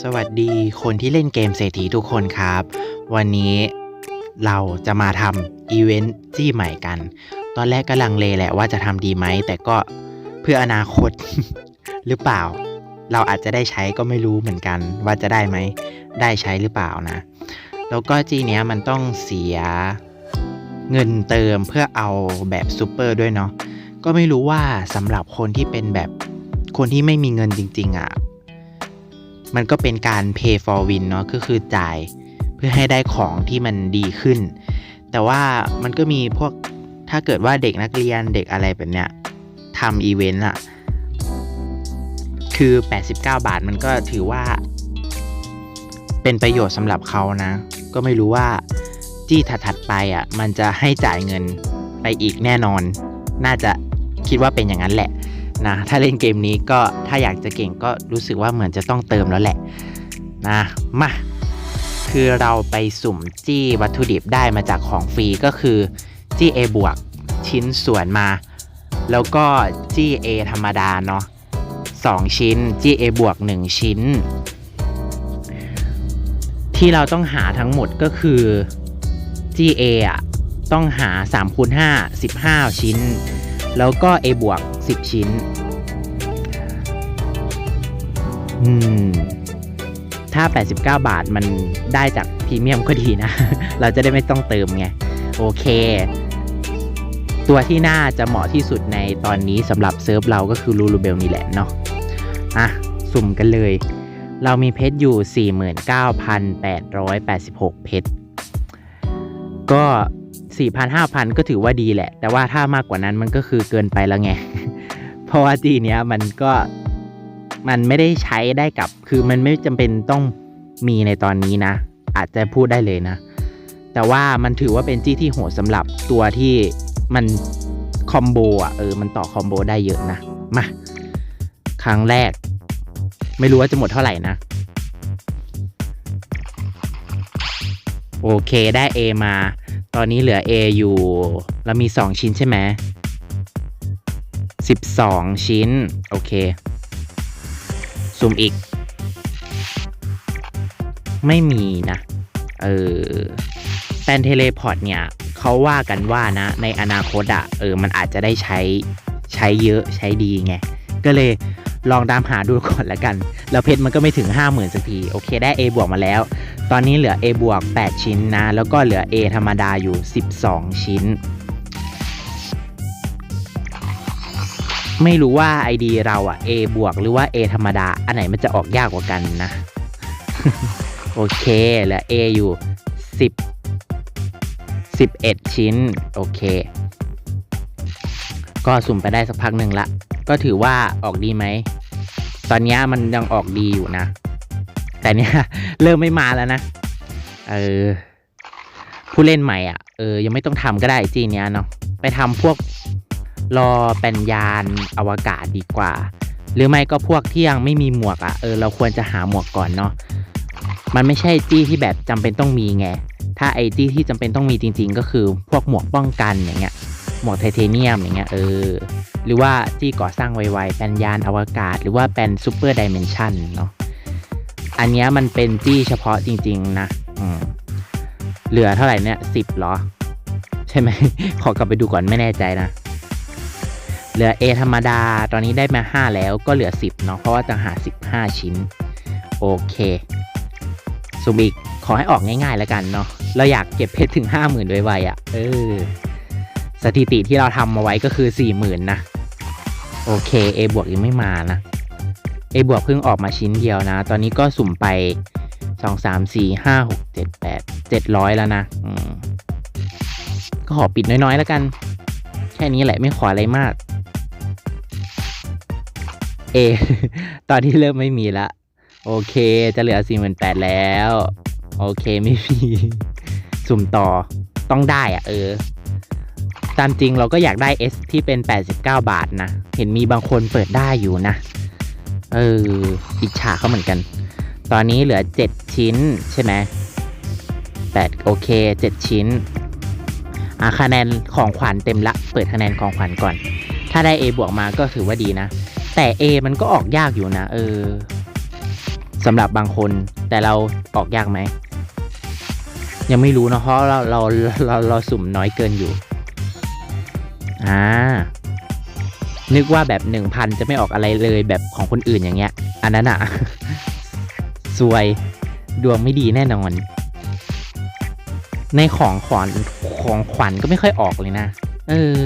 สวัสดีคนที่เล่นเกมเศรษฐีทุกคนครับ วันนี้เราจะมาทำอีเวนต์จี้ใหม่กัน ตอนแรกก็ลังเลแหละว่าจะทำดีไหม แต่ก็เพื่ออนาคต หรือเปล่า เราอาจจะได้ใช้ก็ไม่รู้เหมือนกัน ว่าจะได้ไหม ได้ใช้หรือเปล่านะ แล้วก็จี้เนี้ยมันต้องเสียเงินเติมเพื่อเอาแบบซูเปอร์ด้วยเนาะก็ไม่รู้ว่าสำหรับคนที่เป็นแบบคนที่ไม่มีเงินจริง ๆอะ่ะ มันก็เป็นการ pay for win เนาะก็คือจ่ายเพื่อให้ได้ของที่มันดีขึ้น แต่ว่ามันก็มีพวกถ้าเกิดว่าเด็กนักเรียนเด็กอะไรแบบเนี้ยทำอีเวนต์อะคือ 89 บาทมันก็ถือว่า เป็นประโยชน์สำหรับเขานะ ก็ไม่รู้ว่าจี้ถัดๆไปอะ มันจะให้จ่ายเงินไปอีกแน่นอน น่าจะคิดว่าเป็นอย่างนั้นแหละ นะถ้าเล่นเกมนี้ก็ถ้าอยากจะเก่งก็รู้สึกว่าเหมือนจะต้องเติมแล้วแหละนะมาคือเราไปสุ่มจี้วัตถุดิบได้มาจากของฟรีก็คือจี้ A บวกชิ้นส่วนมา แล้วก็จี้ A ธรรมดาเนาะสองชิ้นจี้ A บวก1ชิ้น ที่เราต้องหาทั้งหมดก็คือ GA อะต้องหา3คูณ5 15 ชิ้น แล้วก็ A บวก 10 ชิ้น อืม ถ้า 89 บาทมันได้จากพรีเมียมก็ดีนะ เราจะได้ไม่ต้องเติมไง โอเค ตัวที่น่าจะเหมาะที่สุดในตอนนี้สำหรับเซิร์ฟเราก็คือลูลูเบลนี่แหละเนาะ อะ สุ่มกันเลย เรามีเพชรอยู่ 49,886 เพชรก็ 4,000 5,000 ก็ถือว่าดีแหละ แต่ว่าถ้ามากกว่านั้นมันก็คือเกินไปแล้วไง เพราะว่าจีเนี้ยมันก็มันไม่ได้ใช้ได้กับ คือมันไม่จำเป็นต้องมีในตอนนี้นะ อาจจะพูดได้เลยนะ แต่ว่ามันถือว่าเป็นจี้ที่โหดสำหรับตัวที่มันคอมโบอะเออมันต่อคอมโบได้เยอะนะ มา ครั้งแรก ไม่รู้ว่าจะหมดเท่าไหร่นะ โอเคได้ A มา ตอนนี้เหลือ A อยู่เรามี 2 ชิ้นใช่ไหม12 ชิ้น โอเคซูมอีก ไม่มีนะ เออแปนเทเลพอร์ตเนี่ยเขาว่ากันว่านะ ในอนาคตอะ่ะเออ มันอาจจะได้ใช้ใช้เยอะใช้ดีไง ก็เลยลองตามหาดูก่อนละกัน แล้วเพชรมันก็ไม่ถึง 50,000 สักที โอเคได้ A บวกมาแล้ว ตอนนี้เหลือ A บวก 8 ชิ้นนะ แล้วก็เหลือ A ธรรมดาอยู่ 12 ชิ้น ไม่รู้ว่า ID เราอะ A บวกหรือว่า A ธรรมดา อันไหนมันจะออกยากกว่ากันนะ โอเคเหลือ A อยู่ 10 11 ชิ้น โอเค ก็สุ่มไปได้สักพักหนึ่งละ ก็ถือว่าออกดีไหม ตอนนี้มันยังออกดีอยู่นะ แต่เนี้ยเริ่มไม่มาแล้วนะ เออ ผู้เล่นใหม่อะ เออ ยังไม่ต้องทำก็ได้จีเนี้ยเนาะ ไปทำพวกรอเป็นยานอวกาศดีกว่า หรือไม่ก็พวกที่ยังไม่มีหมวกอะ เออ เราควรจะหาหมวกก่อนเนาะ มันไม่ใช่จี้ที่แบบจำเป็นต้องมีไง ถ้าไอจี้ที่จำเป็นต้องมีจริง ๆ ก็คือพวกหมวกป้องกันอย่างเงี้ย หมวกไทเทเนียมอย่างเงี้ย เออ หรือว่าจี้ก่อสร้างไวๆเป็นยานอวกาศ หรือว่าเป็นซูเปอร์ดิเมนชันเนาะ อันนี้มันเป็นจี้เฉพาะจริง ๆ นะเหลือเท่าไหร่เนี่ยสิบหรอ ใช่ไหม ขอกลับไปดูก่อนไม่แน่ใจนะ เหลือ A ธรรมดา ตอนนี้ได้มา 5 แล้วก็เหลือ 10 เนาะเพราะว่าจะหา 15 ชิ้น โอเคซูมอีกขอให้ออกง่ายๆแล้วกันเนาะเราอยากเก็บเพชรถึง 50,000ไวๆอะ่ะ เออ สถิติที่เราทำมาไว้ก็คือ 40,000นะ โอเค A บวกยังไม่มานะ A บวกเพิ่งออกมาชิ้นเดียวนะ ตอนนี้ก็สุ่มไป 2 3 4 5 6 7 8 700 แล้วนะก็ขอปิดน้อยๆแล้วกัน แค่นี้แหละไม่ขออะไรมากเอตอนที่เริ่มไม่มีละ โอเคจะเหลือ 48,000แล้ว โอเคไม่มี สุ่มต่อต้องได้อะเออตามจริงเราก็อยากได้ S ที่เป็น 89 บาทนะ เห็นมีบางคนเปิดได้อยู่นะ เอออิจฉาเขาเหมือนกัน ตอนนี้เหลือ 7 ชิ้นใช่ไหม8โอเค 7 ชิ้นอะคะแนนของขวัญเต็มละ เปิดคะแนนของขวัญก่อน ถ้าได้ A บวกมาก็ถือว่าดีนะ แต่ A มันก็ออกยากอยู่นะ เออสำหรับบางคนแต่เราออกยากไหม ยังไม่รู้นะเพราะเราเราเราเราสุ่มน้อยเกินอยู่ อ่า นึกว่าแบบหนึ่งพันจะไม่ออกอะไรเลยแบบของคนอื่นอย่างเงี้ย อันนั้นอะซวยดวงไม่ดีแน่นอน ในของขวัญของขวัญก็ไม่ค่อยออกเลยนะ เออ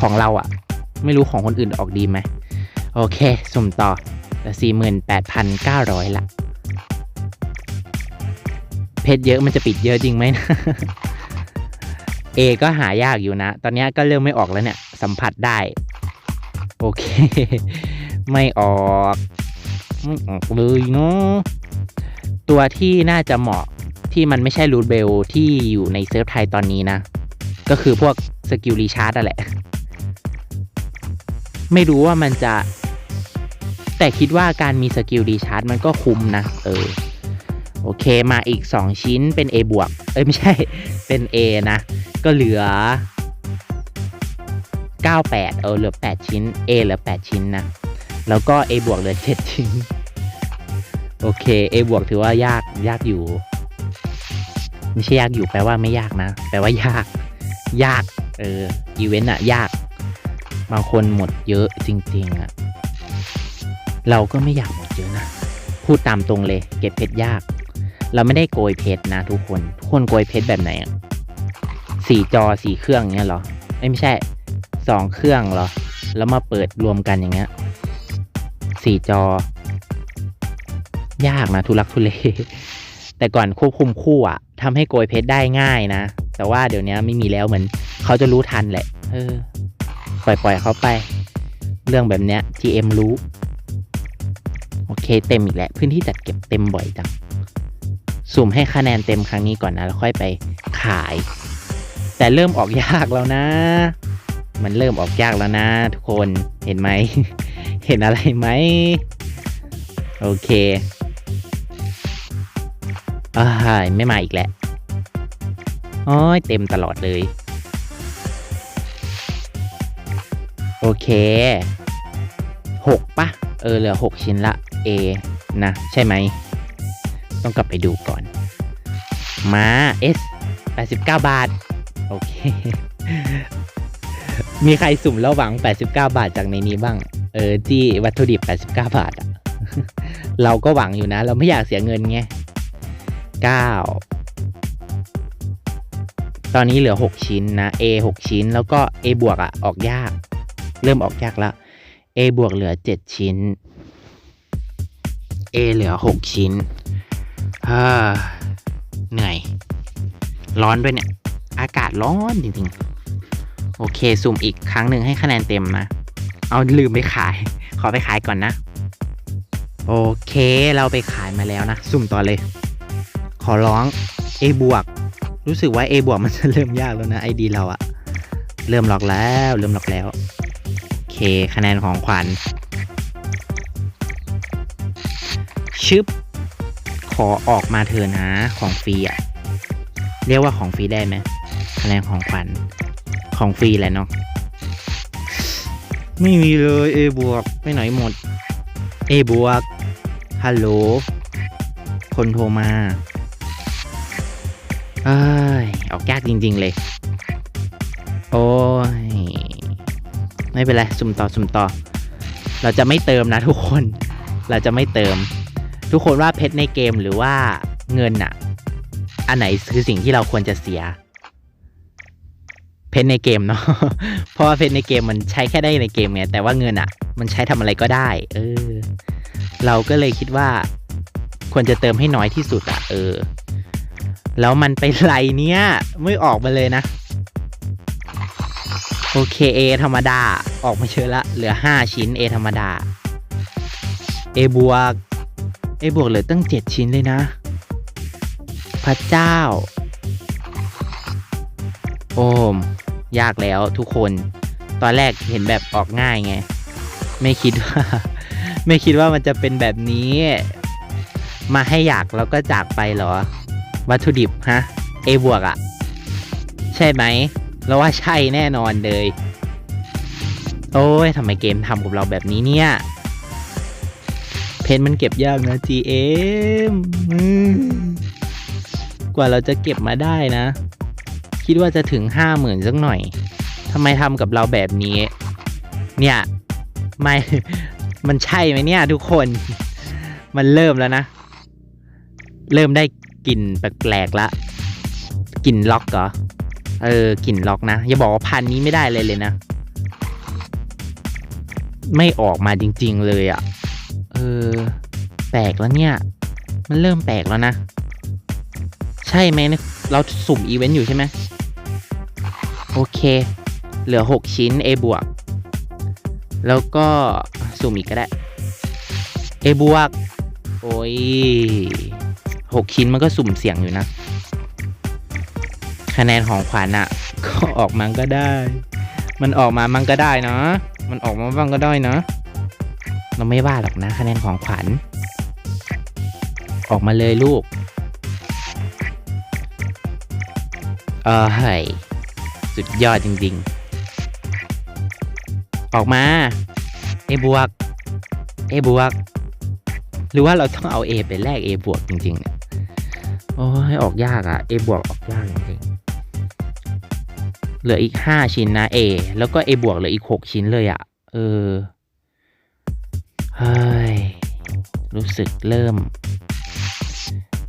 ของเราอะไม่รู้ของคนอื่นออกดีไหมโอเค สุ่มต่อสี่หมื่นแปดพันเก้าร้อยละเพชรเยอะมันจะปิดเยอะจริงไหมนะเอก็หายากอยู่นะ ตอนนี้ก็เริ่มไม่ออกแล้วเนี่ย สัมผัสได้ โอเค ไม่ออกไม่ออกเลยเนาะตัวที่น่าจะเหมาะที่มันไม่ใช่รูทเบลที่อยู่ในเซิร์ฟไทยตอนนี้นะ ก็คือพวกสกิลรีชาร์ดอะแหละ ไม่รู้ว่ามันจะ แต่คิดว่าการมีสกิลรีชาร์จมันก็คุ้มนะ เออ โอเคมาอีก 2 ชิ้นเป็น A บวก เอ้ย ไม่ใช่เป็น A นะ ก็เหลือ 98 เออเหลือ 8 ชิ้น A เหลือ 8 ชิ้นนะ แล้วก็ A บวกเหลือ 7 ชิ้น โอเค A บวกถือว่ายากยากอยู่ ไม่ใช่ยากอยู่แปลว่าไม่ยากนะ แปลว่ายาก ยาก เอออีเวนต์อะยาก บางคนหมดเยอะจริง ๆอะเราก็ไม่อยากหมดเยอะนะ พูดตามตรงเลย เก็บเพชรยาก เราไม่ได้โกยเพชรนะ ทุกคน ทุกคนโกยเพชรแบบไหนอะสี่จอสี่เครื่องเนี้ยเหรอไม่ใช่ สองเครื่องเหรอ แล้วมาเปิดรวมกันอย่างเงี้ยสี่จอยากนะทุลักทุเล แต่ก่อนควบคุมคู่อะทำให้โกยเพชรได้ง่ายนะ แต่ว่าเดี๋ยวนี้ไม่มีแล้วเหมือนเขาจะรู้ทันแหละเออปล่อยปล่อยเขาไป เรื่องแบบเนี้ย GM รู้ โอเคเต็มอีกแล้ว พื้นที่จัดเก็บเต็มบ่อยจัง สุ่มให้คะแนนเต็มครั้งนี้ก่อนนะ แล้วค่อยไปขาย แต่เริ่มออกยากแล้วนะ มันเริ่มออกยากแล้วนะทุกคนเห็นไหม เห็นอะไรไหม โอเคอ้ายไม่มาอีกแล้วโอ้ยเต็มตลอดเลย โอเคหกปะเออเหลือหกชิ้นละ A นะ ใช่ไหม ต้องกลับไปดูก่อน มา S 89 บาท โอเค มีใครสุ่มแล้วหวัง 89 บาทจากในนี้บ้าง เออที่วัตถุดิบ 89 บาทอะเราก็หวังอยู่นะ เราไม่อยากเสียเงินไง 9 ตอนนี้เหลือ 6 ชิ้นนะ A 6 ชิ้น แล้วก็ A บวกอะออกยาก เริ่มออกยากแล้ว A บวกเหลือ 7 ชิ้น A เหลือ 6 ชิ้นฮ่าเหนื่อย ร้อนด้วยเนี่ย อากาศร้อนจริงๆ โอเคสุ่มอีกครั้งหนึ่งให้คะแนนเต็มนะ เอาลืมไปขาย ขอไปขายก่อนนะ โอเคเราไปขายมาแล้วนะ สุ่มต่อเลย ขอร้อง A บวกรู้สึกว่า A บวกมันจะเริ่มยากแล้วนะไอดีเราอะเริ่มหลอกแล้ว เริ่มหลอกแล้วโอเคคะแนนของขวัญชึบขอออกมาเถอะนะของฟรีอะเรียกว่าของฟรีได้ไหมคะแนนของขวัญ ของฟรีแหละเนาะไม่มีเลย A บวกไปไหนหมด A บวกฮัลโหลคนโทรมาเอ้ยออกยากจริง ๆ เลย โอ้ย ไม่เป็นไร สุ่มต่อ สุ่มต่อ เราจะไม่เติมนะทุกคน เราจะไม่เติม ทุกคนว่าเพชรในเกมหรือว่าเงินอะอันไหนคือสิ่งที่เราควรจะเสีย เพชรในเกมเนาะเพราะว่าเพชรในเกมมันใช้แค่ได้ในเกมไงแต่ว่าเงินอะมันใช้ทำอะไรก็ได้ เออ เราก็เลยคิดว่า ควรจะเติมให้น้อยที่สุดอะเออ แล้วมันไปไรเนี้ยไม่ออกมาเลยนะโอเค A ธรรมดา ออกมาเยอละ เหลือ 5 ชิ้น A ธรรมดา A บวก A บวกเหลือตั้ง 7 ชิ้นเลยนะ พระเจ้า โอม ยากแล้วทุกคน ตอนแรกเห็นแบบออกง่ายไง ไม่คิดว่า ไม่คิดว่ามันจะเป็นแบบนี้ มาให้อยากแล้วก็จากไปเหรอ วัตถุดิบฮะ A บวกอะใช่ไหมเราว่าใช่แน่นอนเลย โอ้ยทำไมเกมทำกับเราแบบนี้เนี่ย เพชรมันเก็บยากนะ GM อืมกว่าเราจะเก็บมาได้นะ คิดว่าจะถึงห้าหมื่นสักหน่อยทำไมทำกับเราแบบนี้ เนี่ยไม่มันใช่ไหมเนี่ย ทุกคนมันเริ่มแล้วนะ เริ่มได้กลิ่นแปลกๆละกลิ่นล็อกเหรอเออกลิ่นล็อกนะ อย่าบอกว่าพันนี้ไม่ได้เลยเลยนะ ไม่ออกมาจริง ๆ เลยอะ่ะ เออ แปลกแล้วเนี่ย มันเริ่มแปลกแล้วนะ ใช่ไหมเนี่ยเราสุ่มอีเวนต์อยู่ใช่ไหม โอเค เหลือ 6 ชิ้น A บวก แล้วก็สุ่มอีกก็ได้ A บวก โอ้ย6ชิ้นมันก็สุ่มเสี่ยงอยู่นะ คะแนนของขวัญอะก็ออกมาก็ได้ มันออกมามันก็ได้เนาะ มันออกมาบ้างก็ได้เนาะ เราไม่ว่าหรอกนะคะแนนของขวัญ ออกมาเลยลูก เออเฮ้ย สุดยอดจริงๆ ออกมา A บวก A บวก หรือว่าเราต้องเอา A ไปแลก A บวกจริงๆเนี่ยโอ้ยออกยากอะ A บวกออกยากจริงๆเหลืออีก 5 ชิ้นนะ A แล้วก็ A บวกเหลืออีก 6 ชิ้นเลยอะ เออเฮ้ยรู้สึกเริ่ม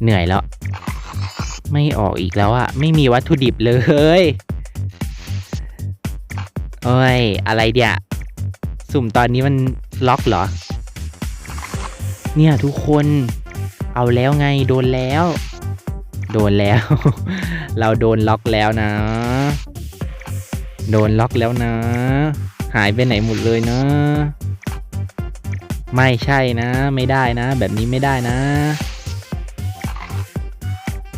เหนื่อยแล้ว ไม่ออกอีกแล้วอะไม่มีวัตถุดิบเลย โอ้ย อะไรเดียสุ่มตอนนี้มันล็อกเหรอ เนี่ยทุกคนเอาแล้วไงโดนแล้ว โดนแล้ว เราโดนล็อกแล้วนะ โดนล็อกแล้วนะ หายไปไหนหมดเลยนะ ไม่ใช่นะ ไม่ได้นะ แบบนี้ไม่ได้นะ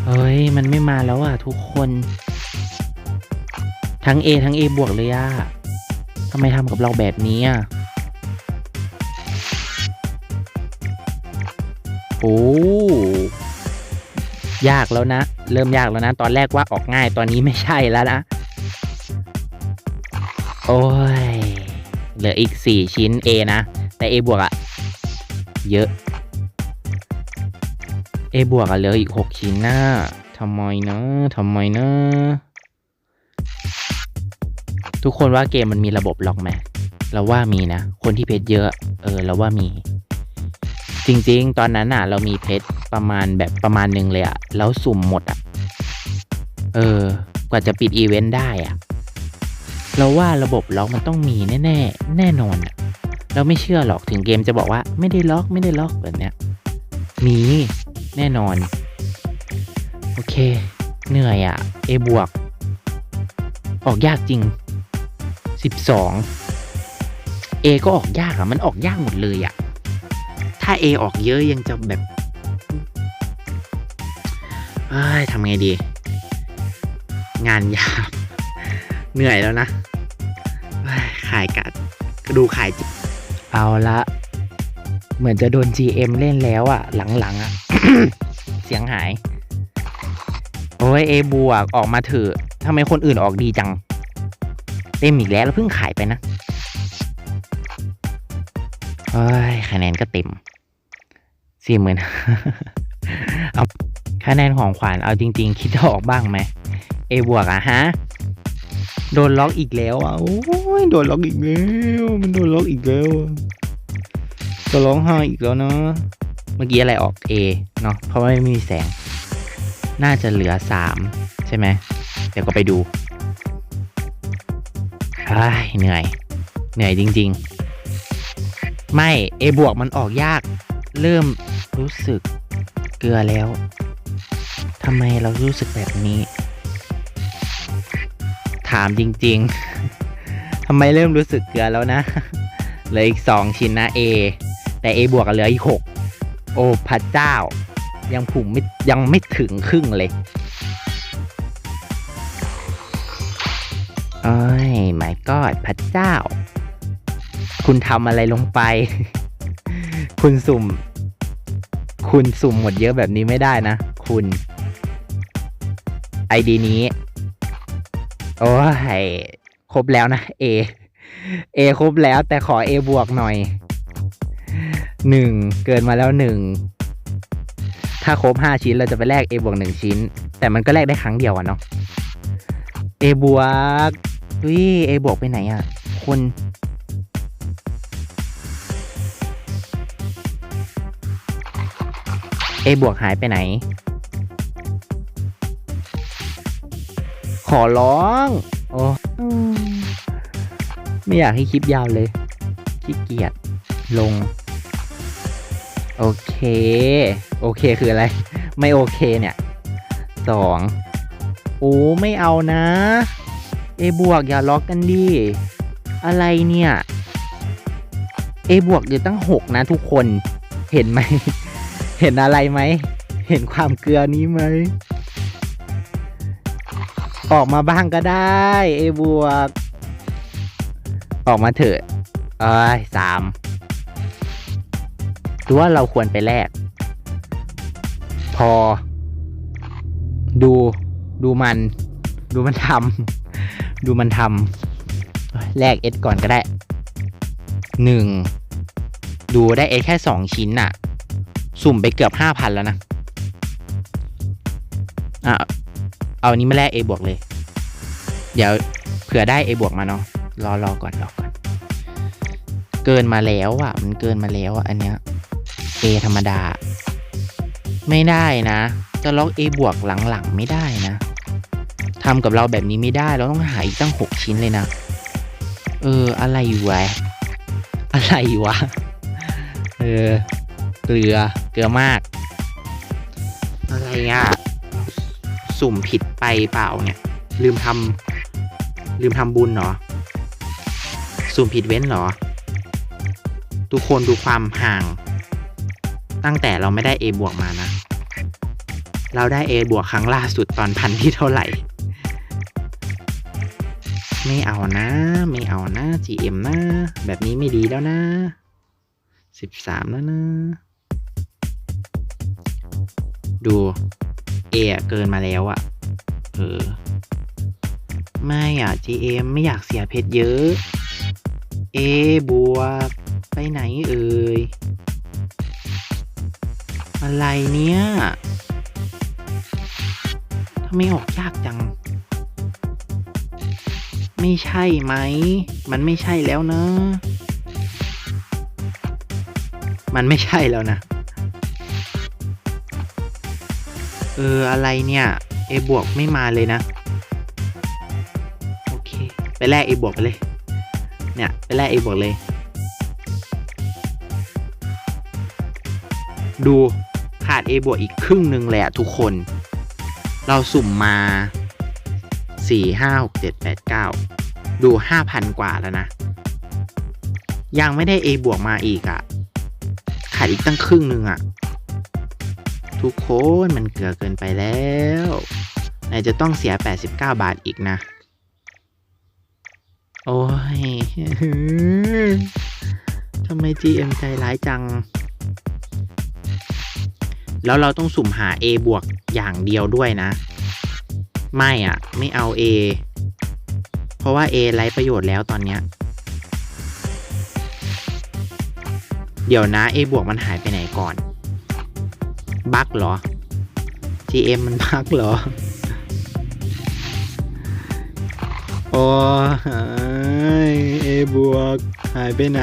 เฮ้ย มันไม่มาแล้วอะทุกคน ทั้ง A ทั้ง A บวกเลยอะ ทำไมทำกับเราแบบนี้อะโอ้ยากแล้วนะ เริ่มยากแล้วนะ ตอนแรกว่าออกง่ายตอนนี้ไม่ใช่แล้วนะ โอ้ย เหลืออีก 4 ชิ้น A นะ แต่ A บวกอะเยอะ A บวกอะเหลืออีก 6 ชิ้นนะทำไมนะทำไมนะ ทุกคนว่าเกมมันมีระบบล็อกไหมเราว่ามีนะ คนที่เพชรเยอะ เออเราว่ามี จริงๆ ตอนนั้นอะ เรามีเพชรประมาณแบบประมาณหนึ่งเลยอะ แล้วสุ่มหมดอะ เออ กว่าจะปิดอีเวนต์ได้อะ เราว่าระบบล็อกมันต้องมีแน่ๆแน่นอนอะ เราไม่เชื่อหรอกถึงเกมจะบอกว่าไม่ได้ล็อกไม่ได้ล็อกแบบเนี้ย มีแน่นอน โอเค เหนื่อยอะ A บวก ออกยากจริง สิบสอง A ก็ออกยากอะมันออกยากหมดเลยอะถ้า A ออกเยอะยังจะแบบเอ้ยทำไงดี งานยากเหนื่อยแล้วนะขายกัดดูขายจิเอาละ เหมือนจะโดน GM เล่นแล้วอะหลังๆอะเสียงหาย โอ้ย A บวกออกมาเถอะทำไมคนอื่นออกดีจัง เต็มอีกแล้วแล้วเพิ่งขายไปนะเฮ้ยคะแนนก็เต็มสี่หมื่นเอาคะแนนของขวัญเอาจริง ๆ คิดออกบ้างไหมเอบวกอะฮะโดนล็อกอีกแล้วอะโอ้ยโดนล็อกอีกแล้วมันโดนล็อกอีกแล้วจะร้องไห้อีกแล้วเนาะเมื่อกี้อะไรออก A เนาะเพราะว่าไม่มีแสง น่าจะเหลือสามใช่ไหมเดี๋ยวก็ไปดู เหนื่อย เหนื่อยจริง ๆ ไม่ A บวกมันออกยาก เริ่มรู้สึกเกลือแล้วทำไมเรารู้สึกแบบนี้ ถามจริง ๆทำไมเริ่มรู้สึกเกลือแล้วนะเหลืออีกสองชิ้นนะ A แต่ A บวกเหลืออีกหกโอ้พระเจ้า ยังผุ่มไม่ยังไม่ถึงครึ่งเลยโอ้ย ไม่กอดพระเจ้า คุณทำอะไรลงไป คุณสุ่ม คุณสุ่มหมดเยอะแบบนี้ไม่ได้นะ คุณไอดีนี้ โอ้ยครบแล้วนะ A A ครบแล้วแต่ขอ A บวกหน่อยหนึ่งเกินมาแล้วหนึ่งถ้าครบห้าชิ้นเราจะไปแลก A บวกหนึ่งชิ้น แต่มันก็แลกได้ครั้งเดียวอะเนาะ A บวก ดุย A บวกไปไหนอะ คน A บวกหายไปไหน ขอร้องโอ้ไม่อยากให้คลิปยาวเลยขี้เกียจลง โอเค โอเคคืออะไร ไม่โอเคเนี่ยสองโอ้ไม่เอานะ A บวกอย่าล็อกกันดิ อะไรเนี่ย A บวกอยู่ตั้งหกนะทุกคน เห็นไหม เห็นอะไรไหม เห็นความเกลือนี้ไหม ออกมาบ้างก็ได้ A บวก ออกมาเถิดเอ้ยสามหรือว่าเราควรไปแลกพอ ดูดูมัน ดูมันทำ ดูมันทำแลกเอสก่อนก็ได้หนึ่งดูได้เอสแค่สองชิ้นน่ะ สุ่มไปเกือบห้าพันแล้วนะอะเอาอันนี้มาแลก A บวกเลย เดี๋ยวเผื่อได้ A บวกมาเนาะรอรอก่อนรอก่อน เกินมาแล้วอะ มันเกินมาแล้วอะอันเนี้ย A ธรรมดา ไม่ได้นะ จะล็อก A บวกหลังๆไม่ได้นะ ทำกับเราแบบนี้ไม่ได้ เราต้องหาอีกตั้งหกชิ้นเลยนะ เออ อะไรวะ อะไรวะ เออ เกลือ เกลือมาก อะไรอะ สุ่มผิดไปเปล่าเนี่ย ลืมทำลืมทำบุญเหรอสุ่มผิดเว้นเหรอ ทุกคนดูความห่าง ตั้งแต่เราไม่ได้ A บวกมานะ เราได้ A บวกครั้งล่าสุดตอนพันที่เท่าไหร่ ไม่เอานะ ไม่เอานะ GM นะ แบบนี้ไม่ดีแล้วนะสิบสามแล้วนะ ดู A อะเกินมาแล้วอะเออ ไม่อะ GM ไม่อยากเสียเพชรเยอะ A บวก ไปไหนเอ่ย อะไรเนี่ยทำไมออกยากจัง ไม่ใช่ไหม มันไม่ใช่แล้วนะ มันไม่ใช่แล้วนะ เออ อะไรเนี่ย A บวกไม่มาเลยนะ โอเค ไปแลก A บวกไปเลย เนี่ย ไปแลก A บวกเลย ดูขาด A บวกอีกครึ่งหนึ่งเละทุกคน เราสุ่มมา สี่ห้าหกเจ็ดแปดเก้าดูห้าพันกว่าแล้วนะ ยังไม่ได้ A บวกมาอีกอะขาดอีกตั้งครึ่งหนึ่งอะทุกคนมันเกลือเกินไปแล้วไหนจะต้องเสีย 89 บาทอีกนะ โอ้ยทำไม GM ใจร้ายจัง แล้วเราต้องสุ่มหา A บวกอย่างเดียวด้วยนะ ไม่อะไม่เอา A เพราะว่า A ไร้ประโยชน์แล้วตอนเนี้ย เดี๋ยวนะ A บวกมันหายไปไหนก่อน บั๊กเหรอ GM มันบั๊กเหรอ โอ้ย A บวกหายไปไหน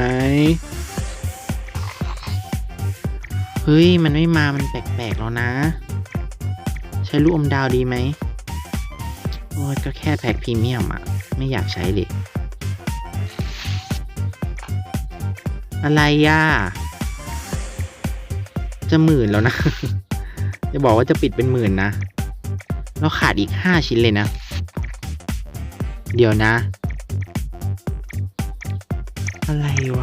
เฮ้ย มันไม่มา มันแปลกๆแล้วนะ ใช้ลูกอมดาวดีไหม โอ้ก็แค่แพ็คพรีเมียมอะไม่อยากใช้เลย อะไรย่าจะหมื่นแล้วนะ จะบอกว่าจะปิดเป็นหมื่นนะแล้วขาดอีกห้าชิ้นเลยนะ เดี๋ยวนะ อะไรวะ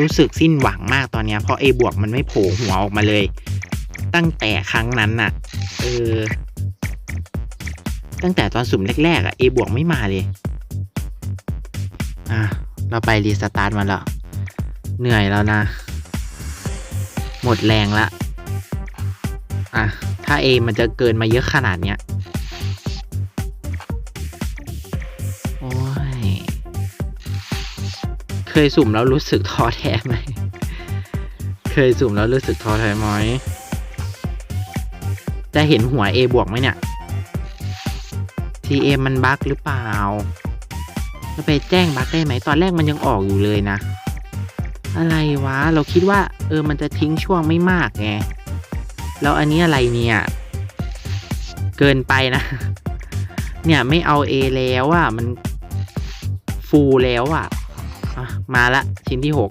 รู้สึกสิ้นหวังมากตอนนี้เพราะ A บวกมันไม่โผล่หัวออกมาเลย ตั้งแต่ครั้งนั้นน่ะ เออ ตั้งแต่ตอนสุ่มแรกๆอะ A บวกไม่มาเลย อะ เราไปรีสตาร์ทมาแล้ว เหนื่อยแล้วนะ หมดแรงละ อะ ถ้า A มันจะเกินมาเยอะขนาดเนี้ย ยสุ่มแล้วรู้สึกท้อแท้ไหม เคยสุ่มแล้วรู้สึกท้อแท้ไหมจะเห็นหัว A บวกไหมเนี่ย TM มันบั๊กหรือเปล่าจะไปแจ้งบั๊กได้ไหม ตอนแรกมันยังออกอยู่เลยนะ อะไรวะ เราคิดว่า เออ มันจะทิ้งช่วงไม่มากไง แล้วอันนี้อะไรเนี่ย เกินไปนะ เนี่ยไม่เอา A แล้วอะ มันฟูแล้วอะอะ มาละชิ้นที่หก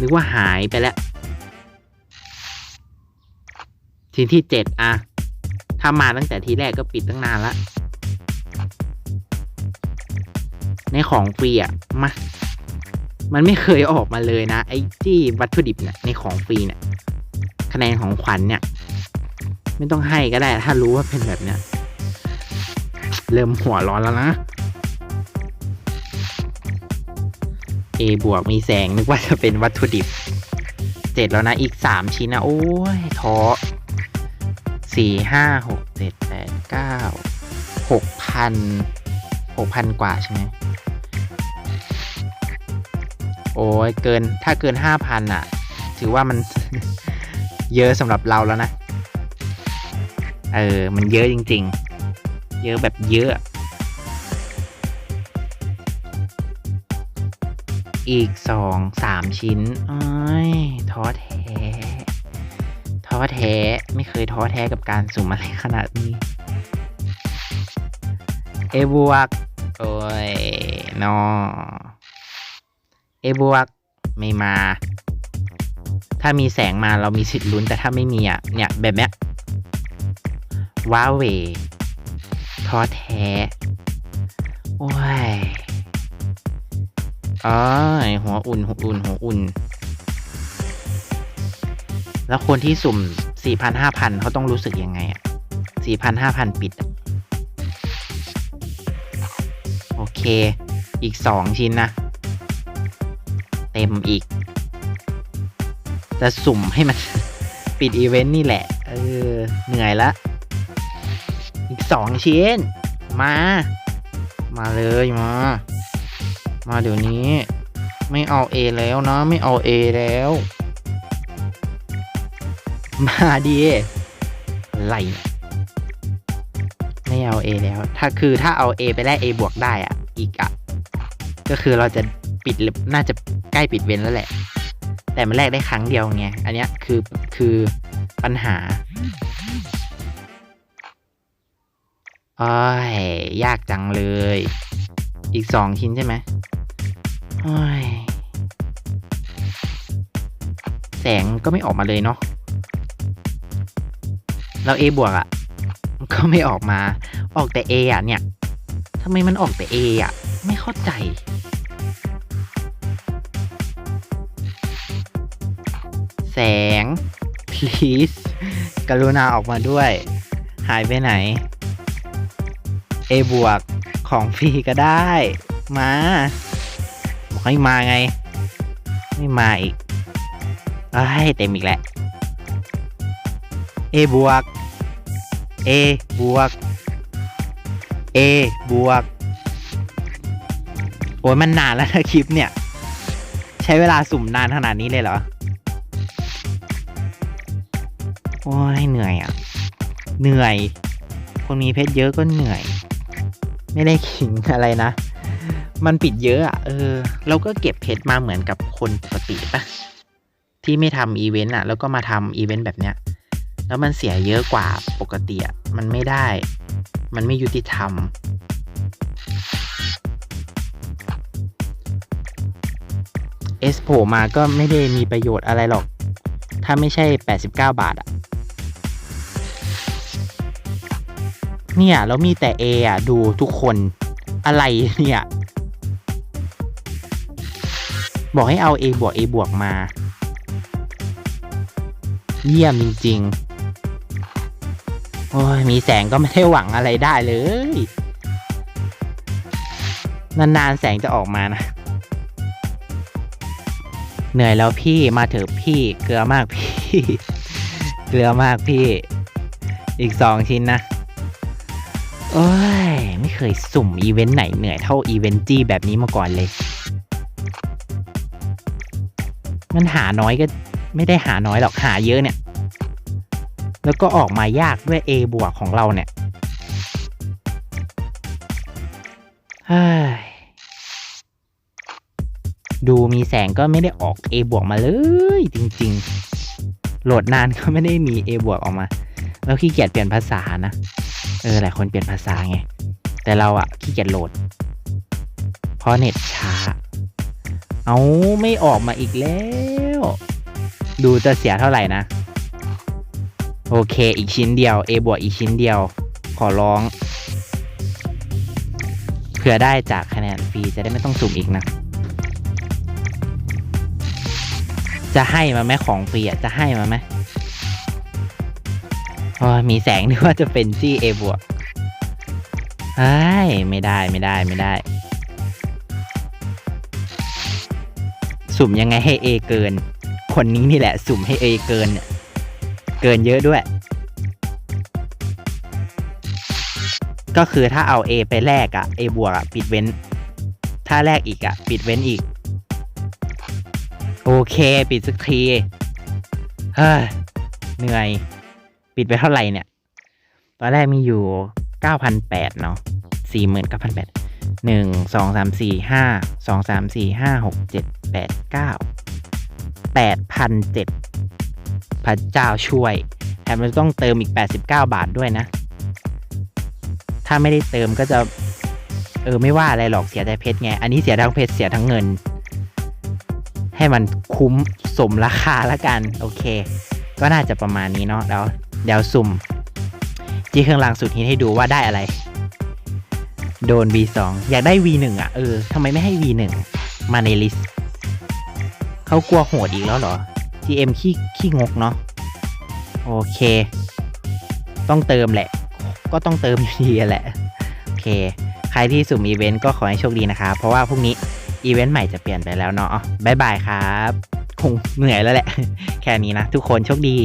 นึกว่าหายไปแล้ว ชิ้นที่เจ็ดอะถ้ามาตั้งแต่ทีแรกก็ปิดตั้งนานละ ในของฟรีอะมา มันไม่เคยออกมาเลยนะ ไอ้จี้วัตถุดิบเนี่ยในของฟรีเนี่ยคะแนนของขวัญเนี่ย ไม่ต้องให้ก็ได้ ถ้ารู้ว่าเป็นแบบเนี้ย เริ่มหัวร้อนแล้วนะ A บวกมีแสงนึกว่าจะเป็นวัตถุดิบเจ็ดแล้วนะอีกสามชิ้นนะ โอ้ยท้อสี่ห้าหกเจ็ดแปดเก้าหกพันหกพันกว่าใช่ไหมโอ้ยเกินถ้าเกินห้าพันอะ ถือว่ามัน เยอะสำหรับเราแล้วนะ เออ มันเยอะจริง ๆ เยอะแบบเยอะ อีกสองสามชิ้นอ้ยท้อแท้ท้อแท้ไม่เคยท้อแท้กับการสุ่มอะไรขนาดนี้ เอบวก โอ้ยนอเอบวกไม่มา ถ้ามีแสงมาเรามีสิทธิ์ลุ้นแต่ถ้าไม่มีอะเนี่ยแบบเนี้ยว้าเว ท้อแท้ โอ้ยอ้ยหัวอุ่นหัวอุ่นหัวอุ่น แล้วคนที่สุ่มสี่พันห้าพันเขาต้องรู้สึกยังไงอะสี่พันห้าพันปิด โอเค อีกสองชิ้นนะ เต็มอีกจะสุ่มให้มัน ปิดอีเวนต์นี่แหละ เออ เหนื่อยละ อีกสองชิ้น มา มาเลยมา มาเดี๋ยวนี้ ไม่เอา A แล้วนะไม่เอา A แล้ว มาดีอะไรไม่เอา A แล้ว ถ้าคือถ้าเอา A ไปแลก A บวกได้อะ อีกอะ ก็คือเราจะปิดน่าจะใกล้ปิดเว้นแล้วแหละ แต่มันแลกได้ครั้งเดียวไง อันเนี้ยคือคือปัญหา อ้ยยากจังเลย อีกสองชิ้นใช่ไหมโอ้ยแสงก็ไม่ออกมาเลยเนาะแล้ว A บวกอะ่ะก็ไม่ออกมา ออกแต่ A อะเนี่ยทำไมมันออกแต่ A อะไม่เข้าใจ แสง please กรุณาออกมาด้วย หายไปไหน A บวกของฟรีก็ได้ มาบอกให้มาไง ไม่มาอีกเอ้ยเต็มอีกแล้ว A บวก A บวก A บวก โอ้ยมันนานแล้วนะคลิปเนี่ย ใช้เวลาสุ่มนานขนาดนี้เลยเหรอ โอ้ยเหนื่อยอะ เหนื่อย คนมีเพชรเยอะก็เหนื่อย ไม่ได้ขิงอะไรนะ มันปิดเยอะอะเออ เราก็เก็บเพชรมาเหมือนกับคนปกติปะที่ไม่ทำอีเวนต์อะแล้วก็มาทำอีเวนต์แบบเนี้ย แล้วมันเสียเยอะกว่าปกติอะมันไม่ได้ มันไม่ยุติธรรมเอสโผมาก็ไม่ได้มีประโยชน์อะไรหรอก ถ้าไม่ใช่ 89 บาทอะ เนี่ยแล้วมีแต่ A อะดูทุกคนอะไรเนี่ย บอกให้เอา A บวก A บวกมา เยี่ยมจริงๆ โอ้ยมีแสงก็ไม่ได้หวังอะไรได้เลย นานๆ แสงจะออกมานะ เหนื่อยแล้วพี่มาเถอะพี่ เกลือมากพี่ เกลือมากพี่ อีกสองชิ้นนะ โอ้ย ไม่เคยสุ่มอีเวนต์ไหนเหนื่อยเท่าอีเวนต์จี้แบบนี้มาก่อนเลย มันหาน้อยก็ไม่ได้หาน้อยหรอกหาเยอะเนี่ย แล้วก็ออกมายากด้วย A บวกของเราเนี่ยเฮ้ยดูมีแสงก็ไม่ได้ออก A บวกมาเลยจริงๆ โหลดนานก็ไม่ได้มี A บวกออกมา แล้วขี้เกียจเปลี่ยนภาษานะ เออหลายคนเปลี่ยนภาษาไง แต่เราอะขี้เกียจโหลด เพราะเน็ตช้า เอาไม่ออกมาอีกแล้ว ดูจะเสียเท่าไหร่นะ โอเค อีกชิ้นเดียว A บวกอีกชิ้นเดียว ขอร้อง เผื่อได้จากคะแนนฟรีจะได้ไม่ต้องสุ่มอีกนะ จะให้มาไหมของฟรีอะจะให้มาไหม โอ้ยมีแสงนึกว่าจะเป็นจี้ A บวกเฮ้ยไม่ได้ไม่ได้ไม่ได้ สุ่มยังไงให้ A เกิน คนนี้นี่แหละ สุ่มให้ A เกินเนี่ยเกินเยอะด้วย ก็คือถ้าเอา A ไปแลกอะ A บวกอะปิดเว้น ถ้าแลกอีกอะปิดเว้นอีก โอเค ปิดสักที เฮ้ยเหนื่อย ปิดไปเท่าไหร่เนี่ย ตอนแรกมีอยู่9,800เนาะ49,800หนึ่งสองสามสี่ห้าสองสามสี่ห้าหกเจ็ดแปดเก้าแปดพันเจ็ดพระเจ้าช่วยแถมเราต้องเติมอีก 89 บาทด้วยนะ ถ้าไม่ได้เติมก็จะ เออไม่ว่าอะไรหรอกเสียแต่เพชรไง อันนี้เสียทั้งเพชรเสียทั้งเงิน ให้มันคุ้มสมราคาละกัน โอเค ก็น่าจะประมาณนี้เนาะแล้ว เดี๋ยวสุ่มจี้เครื่องรางสุดฮิตให้ดูว่าได้อะไร โดน V2 อยากได้ V1 อะ เออทำไมไม่ให้ V1 มาในลิสต์เขากลัวโหดอีกแล้วเหรอ GM ขี้ขี้งกเนาะโอเค ต้องเติมแหละ ก็ต้องเติมอยู่ดีแหละ โอเค ใครที่สุ่มอีเวนต์ก็ขอให้โชคดีนะคะ เพราะว่าพรุ่งนี้อีเวนต์ใหม่จะเปลี่ยนไปแล้วเนาะบ๊ายบายครับ คงเหนื่อยแล้วแหละ แค่นี้นะ ทุกคนโชคดี